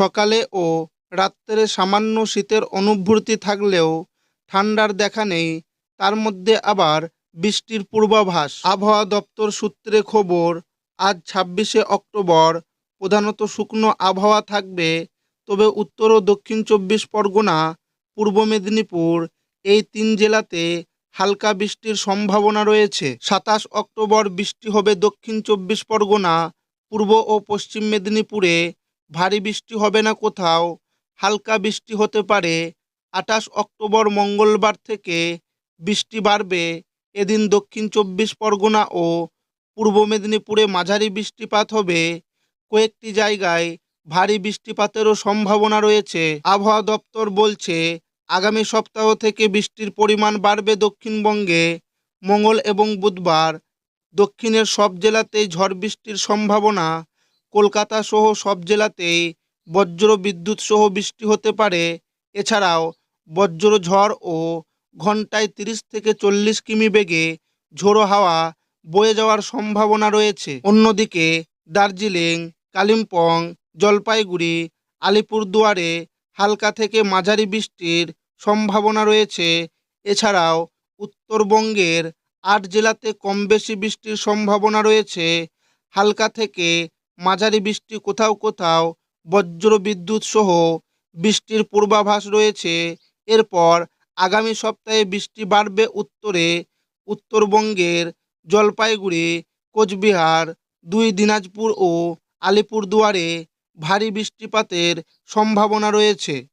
সকালে ও রাত্রে সামান্য শীতের অনুভূতি থাকলেও ঠান্ডার দেখা নেই, তার মধ্যে আবার বৃষ্টির পূর্বাভাস। আবহাওয়া দপ্তর সূত্রে খবর, আজ ছাব্বিশে অক্টোবর প্রধানত শুকনো আবহাওয়া থাকবে, তবে উত্তর ও দক্ষিণ চব্বিশ পরগনা, পূর্ব মেদিনীপুর এই তিন জেলাতে হালকা বৃষ্টির সম্ভাবনা রয়েছে। সাতাশ অক্টোবর বৃষ্টি হবে দক্ষিণ চব্বিশ পরগনা, পূর্ব ও পশ্চিম মেদিনীপুরে ভারী বৃষ্টি হবে না কোথাও, হালকা বৃষ্টি হতে পারে। আঠাশ অক্টোবর মঙ্গলবার থেকে বৃষ্টি বাড়বে। এদিন দক্ষিণ চব্বিশ পরগনা ও পূর্ব মেদিনীপুরে মাঝারি বৃষ্টিপাত হবে। কয়েকটি জায়গায় ভারী বৃষ্টিপাতেরও সম্ভাবনা রয়েছে। আবহাওয়া দপ্তর বলছে, আগামী সপ্তাহ থেকে বৃষ্টির পরিমাণ বাড়বে দক্ষিণবঙ্গে। মঙ্গল এবং বুধবার দক্ষিণের সব জেলাতেই ঝড় বৃষ্টির সম্ভাবনা। কলকাতা সহ সব জেলাতেই বজ্র বিদ্যুৎ সহ বৃষ্টি হতে পারে। এছাড়াও বজ্র ঝড় ও ঘন্টায় তিরিশ থেকে চল্লিশ কিমি বেগে ঝোড়ো হাওয়া বয়ে যাওয়ার সম্ভাবনা রয়েছে। অন্যদিকে দার্জিলিং, কালিম্পং, জলপাইগুড়ি, আলিপুরদুয়ারে হালকা থেকে মাঝারি বৃষ্টির সম্ভাবনা রয়েছে। এছাড়াও উত্তরবঙ্গের আট জেলাতে কম বেশি বৃষ্টির সম্ভাবনা রয়েছে। হালকা থেকে মাঝারি বৃষ্টি কোথাও কোথাও, বজ্র বিদ্যুৎ সহ বৃষ্টির পূর্বাভাস রয়েছে। এরপর আগামী সপ্তাহে বৃষ্টি বাড়বে উত্তরে, উত্তরবঙ্গের জলপাইগুড়ি, কোচবিহার, দুই দিনাজপুর ও আলিপুরদুয়ারে ভারী বৃষ্টিপাতের সম্ভাবনা রয়েছে।